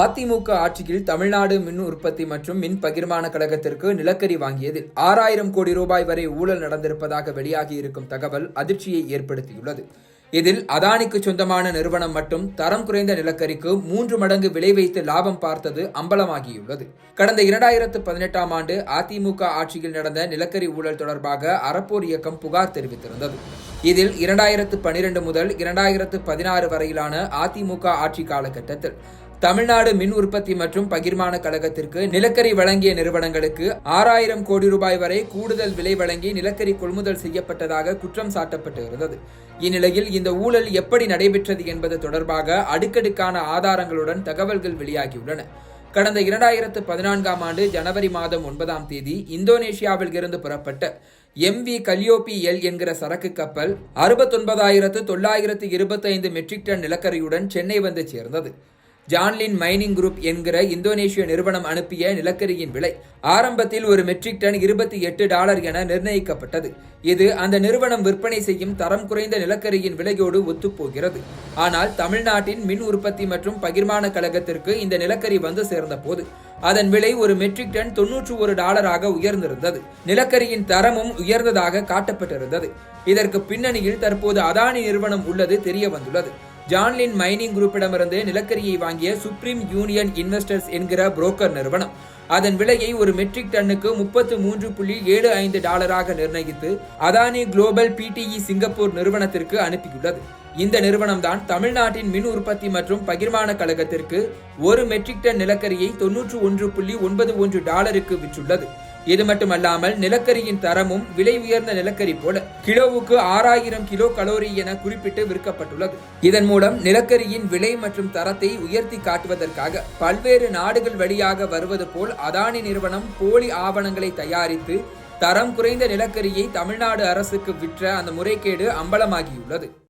அதிமுக ஆட்சியில் தமிழ்நாடு மின் உற்பத்தி மற்றும் மின் பகிர்மான கழகத்திற்கு நிலக்கரி வாங்கியதில் ஆறாயிரம் கோடி ரூபாய் வரை ஊழல் நடந்திருப்பதாக வெளியாகியிருக்கும் தகவல் அதிர்ச்சியை ஏற்படுத்தியுள்ளது. இதில் அதானிக்கு சொந்தமான நிறுவனம் மட்டும் தரம் குறைந்த நிலக்கரிக்கு மூன்று மடங்கு விலை வைத்து லாபம் பார்த்தது அம்பலமாகியுள்ளது. கடந்த இரண்டாயிரத்து பதினெட்டாம் ஆண்டு அதிமுக ஆட்சியில் நடந்த நிலக்கரி ஊழல் தொடர்பாக அறப்போர் இயக்கம் புகார் தெரிவித்திருந்தது. இதில் இரண்டாயிரத்து பனிரெண்டு முதல் இரண்டாயிரத்து பதினாறு வரையிலான அதிமுக ஆட்சி காலகட்டத்தில் தமிழ்நாடு மின் உற்பத்தி மற்றும் பகிர்மான கழகத்திற்கு நிலக்கரி வழங்கிய நிறுவனங்களுக்கு ஆறாயிரம் கோடி ரூபாய் வரை கூடுதல் விலை வழங்கி நிலக்கரி கொள்முதல் செய்யப்பட்டதாக குற்றம் சாட்டப்பட்டு இருந்தது இந்நிலையில் இந்த ஊழல் எப்படி நடைபெற்றது என்பது தொடர்பாக அடுக்கடுக்கான ஆதாரங்களுடன் தகவல்கள் வெளியாகியுள்ளன. கடந்த இரண்டாயிரத்து பதினான்காம் ஆண்டு ஜனவரி மாதம் ஒன்பதாம் தேதி இந்தோனேஷியாவில் இருந்து புறப்பட்ட எம்வி கலியோபி எல் என்கிற சரக்கு கப்பல் அறுபத்தொன்பதாயிரத்து தொள்ளாயிரத்து இருபத்தைந்து மெட்ரிக் டன் நிலக்கரியுடன் சென்னை வந்து சேர்ந்தது. ஜான்லின் மைனிங் குரூப் என்கிற இந்தோனேஷிய நிறுவனம் அனுப்பிய நிலக்கரியின் விலை ஆரம்பத்தில் ஒரு மெட்ரிக் டன் இருபத்தி எட்டு டாலர் என நிர்ணயிக்கப்பட்டது. இது அந்த நிறுவனம் விற்பனை செய்யும் தரம் குறைந்த நிலக்கரியின் விலையோடு ஒத்துப்போகிறது. ஆனால் தமிழ்நாட்டின் மின் உற்பத்தி மற்றும் பகிர்மான கழகத்திற்கு இந்த நிலக்கரி வந்து சேர்ந்த போது அதன் விலை ஒரு மெட்ரிக் டன் தொன்னூற்று ஒரு டாலராக உயர்ந்திருந்தது. நிலக்கரியின் தரமும் உயர்ந்ததாக காட்டப்பட்டிருந்தது. இதற்கு பின்னணியில் தற்போது அதானி நிறுவனம் உள்ளது தெரிய வந்துள்ளது ஜான்லின் மைனிங் குரூப்பிடமிருந்து நிலக்கரியை வாங்கிய சுப்ரீம் யூனியன் இன்வெஸ்டர்ஸ் என்கிற புரோக்கர் நிறுவனம். அதன் விலையை ஒரு மெட்ரிக் டன்னுக்கு முப்பத்து மூன்று புள்ளி ஏழு ஐந்து டாலராக நிர்ணயித்து அதானி குளோபல் பிடிஇ சிங்கப்பூர் நிறுவனத்திற்கு அனுப்பியுள்ளது. இந்த நிறுவனம்தான் தமிழ்நாட்டின் மின் உற்பத்தி மற்றும் பகிர்மான கழகத்திற்கு ஒரு மெட்ரிக் டன் நிலக்கரியை தொன்னூற்று ஒன்று புள்ளி ஒன்பது ஒன்று டாலருக்கு விற்றுள்ளது. இது மட்டுமல்லாமல் நிலக்கரியின் தரமும் விலை உயர்ந்த நிலக்கரி போல கிலோவுக்கு ஆறாயிரம் கிலோ கலோரி என குறிப்பிட்டு விற்கப்பட்டுள்ளது. இதன் மூலம் நிலக்கரியின் விலை மற்றும் தரத்தை உயர்த்தி காட்டுவதற்காக பல்வேறு நாடுகள் வழியாக வருவது போல் அதானி நிறுவனம் போலி ஆவணங்களை தயாரித்து தரம் குறைந்த நிலக்கரியை தமிழ்நாடு அரசுக்கு விற்ற அந்த முறைகேடு அம்பலமாகியுள்ளது.